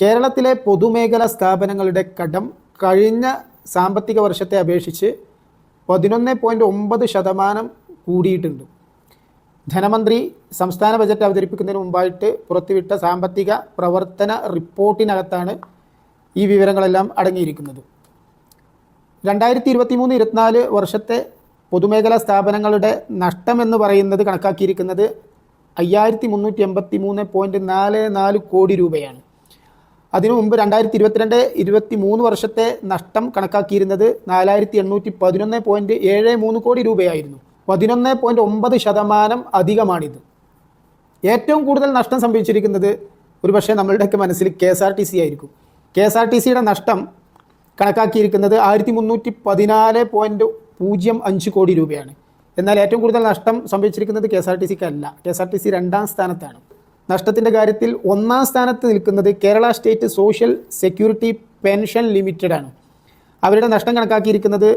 കേരളത്തിലെ പൊതുമേഖലാ സ്ഥാപനങ്ങളുടെ കടം കഴിഞ്ഞ സാമ്പത്തിക വർഷത്തെ അപേക്ഷിച്ച് പതിനൊന്ന് പോയിന്റ് ഒമ്പത് ശതമാനം കൂടിയിട്ടുണ്ട്. ധനമന്ത്രി സംസ്ഥാന ബജറ്റ് അവതരിപ്പിക്കുന്നതിന് മുമ്പായിട്ട് പുറത്തുവിട്ട സാമ്പത്തിക പ്രവർത്തന റിപ്പോർട്ടിനകത്താണ് ഈ വിവരങ്ങളെല്ലാം അടങ്ങിയിരിക്കുന്നത്. രണ്ടായിരത്തി ഇരുപത്തി മൂന്ന് ഇരുപത്തിനാല് വർഷത്തെ പൊതുമേഖലാ സ്ഥാപനങ്ങളുടെ നഷ്ടം എന്ന് പറയുന്നത് കണക്കാക്കിയിരിക്കുന്നത് അയ്യായിരത്തി മുന്നൂറ്റി എൺപത്തി മൂന്ന് പോയിന്റ് നാല് നാല് കോടി രൂപയാണ്. അതിനു മുമ്പ് രണ്ടായിരത്തി ഇരുപത്തിരണ്ട് ഇരുപത്തി മൂന്ന് വർഷത്തെ നഷ്ടം കണക്കാക്കിയിരുന്നത് നാലായിരത്തി എണ്ണൂറ്റി പതിനൊന്ന് പോയിന്റ് ഏഴ് മൂന്ന് കോടി രൂപയായിരുന്നു. പതിനൊന്ന് പോയിന്റ് ഒമ്പത് ശതമാനം അധികമാണിത്. ഏറ്റവും കൂടുതൽ നഷ്ടം സംഭവിച്ചിരിക്കുന്നത് ഒരുപക്ഷെ നമ്മളുടെയൊക്കെ മനസ്സിൽ K S R T C ആയിരിക്കും. കെ എസ് ആർ ടി സിയുടെ നഷ്ടം കണക്കാക്കിയിരിക്കുന്നത് ആയിരത്തി മുന്നൂറ്റി പതിനാല് പോയിന്റ് പൂജ്യം അഞ്ച് കോടി രൂപയാണ്. എന്നാൽ ഏറ്റവും കൂടുതൽ നഷ്ടം സംഭവിച്ചിരിക്കുന്നത് കെ എസ് ആർ ടി സിക്ക് അല്ല K S R T C രണ്ടാം സ്ഥാനത്താണ്. നഷ്ടത്തിന്റെ കാര്യത്തിൽ ഒന്നാം സ്ഥാനത്ത് നിൽക്കുന്നത് Kerala state social security pension limited ആണ് അവരുടെ നഷ്ടം കണക്കാക്കിയിരിക്കുന്നത്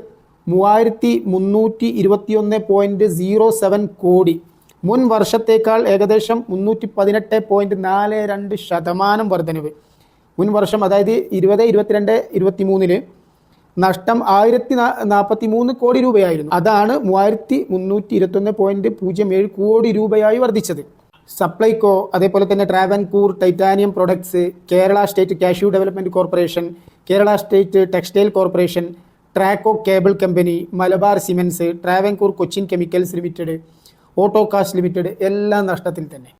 മൂവായിരത്തി മുന്നൂറ്റി ഇരുപത്തിയൊന്ന് പോയിന്റ് സീറോ സെവൻ കോടി. മുൻ വർഷത്തേക്കാൾ ഏകദേശം മുന്നൂറ്റി പതിനെട്ട് പോയിന്റ് നാല് രണ്ട് ശതമാനം വർധനവ്. മുൻ വർഷം അതായത് ഇരുപത് ഇരുപത്തിരണ്ട് ഇരുപത്തി മൂന്നിൽ നഷ്ടം ആയിരത്തി നാൽപ്പത്തി മൂന്ന് കോടി രൂപയായിരുന്നു. അതാണ് മൂവായിരത്തി മുന്നൂറ്റി ഇരുപത്തൊന്ന് പോയിന്റ് പൂജ്യം ഏഴ് കോടി രൂപയായി വർദ്ധിച്ചത്. സപ്ലൈകോ അതേപോലെ തന്നെ Travancore titanium products Kerala state cashew development corporation Kerala state textile corporation Traco cable company Malabar cements Travancore Cochin chemicals limited Autokast limited എല്ലാം നഷ്ടത്തിൽ തന്നെ.